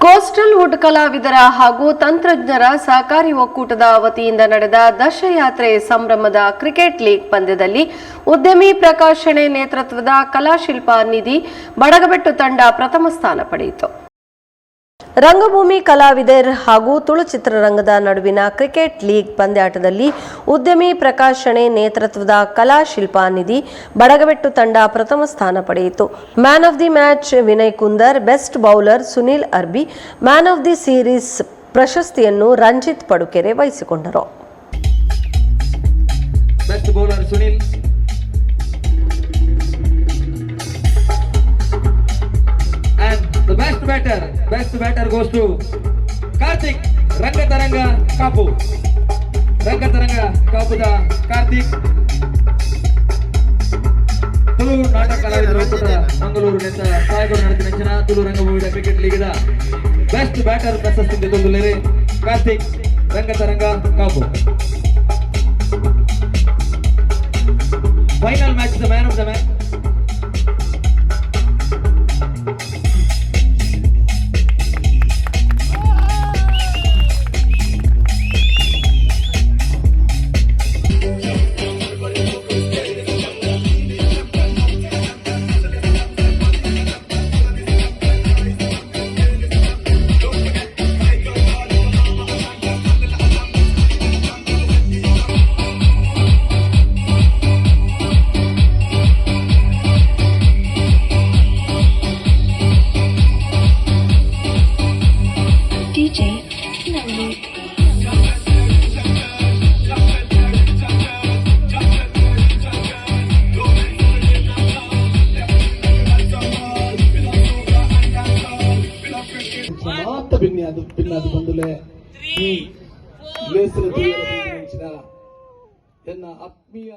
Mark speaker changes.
Speaker 1: Coastal wood ಕಲಾವಿದರ ಹಾಗೂ ತಂತ್ರಜ್ಞರ ಸಹಕಾರಿ ಒಕ್ಕೂಟದ ವತಿಯಿಂದ ನಡೆದ ದಶಯಾತ್ರೆ ಸಂಭ್ರಮದ ಕ್ರಿಕೆಟ್ ಲೀಗ್ ಪಂದ್ಯದಲ್ಲಿ ಉದ್ಯಮಿ ಪ್ರಕಾಶಣೆ ನೇತೃತ್ವದ ಕಲಾಶಿಲ್ಪ ನಿಧಿ ಬಡಗಬೆಟ್ಟು ತಂಡ ಪ್ರಥಮ ಸ್ಥಾನ ಪಡೆಯಿತು. ರಂಗಭೂಮಿ ಕಲಾವಿದರ್ ಹಾಗೂ ತುಳು ಚಿತ್ರರಂಗದ ನಡುವಿನ ಕ್ರಿಕೆಟ್ ಲೀಗ್ ಪಂದ್ಯಾಟದಲ್ಲಿ ಉದ್ಯಮಿ ಪ್ರಕಾಶಣೆ ನೇತೃತ್ವದ ಕಲಾಶಿಲ್ಪ ನಿಧಿ ಬಡಗಬೆಟ್ಟು ತಂಡ ಪ್ರಥಮ ಸ್ಥಾನ ಪಡೆಯಿತು. Man of the match Vinay Kundar, best bowler Sunil Arbi, man of the series ಪ್ರಶಸ್ತಿಯನ್ನು ರಂಜಿತ್ ಪಡುಕೆರೆ ವಹಿಸಿಕೊಂಡರು.
Speaker 2: The best batter goes to goes to Karthik Rangatharanga Kapu Rangatharanga ಕಾಪುದ Karthik Tulu ನಾಟಕ ಕಲಾವಿದರು ಒಕ್ಕೂಟ ಮಂಗಳೂರು ನೆತ್ತ ಸಹಾಯಕರು ನಡೆದ ನೆಚ್ಚಿನ ತುಳು ರಂಗಭೂಮಿಯ ಕ್ರಿಕೆಟ್ ಲೀಗಿದ ಬೆಸ್ಟ್ ಬ್ಯಾಟರ್ ಪ್ರಶಸ್ತಿ ತಂದುಲೇರೆ ಕಾರ್ತಿಕ್ ರಂಗತರಂಗ ಕಾಪು
Speaker 3: DJ Nolu.
Speaker 4: సమాప్త భిన్నాది భిన్నాది బంధులే ఈ లేసిన తీయల ఎన్న ఆత్మీయ